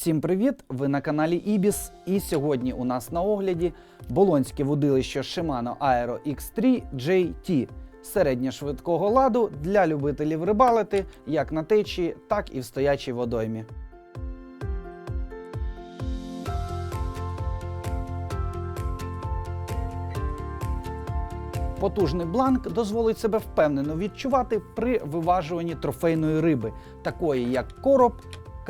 Всім привіт! Ви на каналі Ібіс. І сьогодні у нас на огляді болонське водилище Shimano Aero X3 JT середньошвидкого ладу для любителів рибалити як на течії, так і в стоячій водоймі. Потужний бланк дозволить себе впевнено відчувати при виважуванні трофейної риби, такої як короб,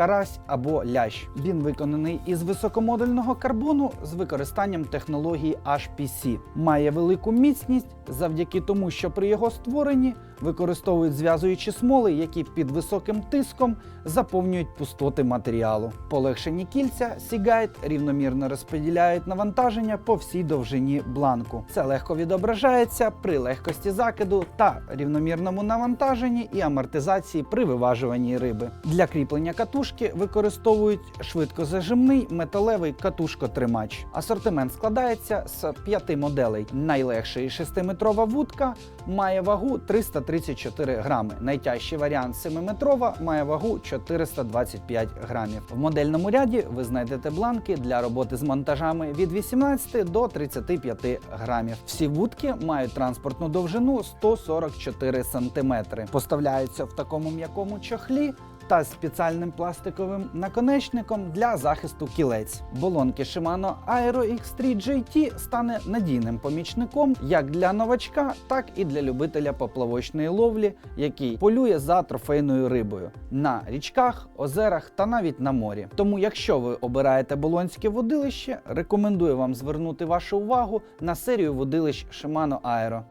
карась або лящ. Він виконаний із високомодульного карбону з використанням технології HPC. Має велику міцність завдяки тому, що при його створенні використовують зв'язуючі смоли, які під високим тиском заповнюють пустоти матеріалу. Полегшені кільця Seaguide рівномірно розподіляють навантаження по всій довжині бланку. Це легко відображається при легкості закиду та рівномірному навантаженні і амортизації при виважуванні риби. Для кріплення катушки використовують швидкозажимний металевий катушкотримач. Асортимент складається з п'яти моделей. Найлегша і 6-метрова вудка має вагу 334 грами. Найтяжчий варіант 7-метрова має вагу 425 грамів. В модельному ряді ви знайдете бланки для роботи з монтажами від 18 до 35 грамів. Всі вудки мають транспортну довжину 144 см. Поставляються в такому м'якому чохлі та спеціальним пластиковим наконечником для захисту кілець. Болонки Shimano Aero X3 GT стане надійним помічником як для новачка, так і для любителя поплавочної ловлі, який полює за трофейною рибою на річках, озерах та навіть на морі. Тому, якщо ви обираєте болонське водилище, рекомендую вам звернути вашу увагу на серію водилищ Shimano Aero.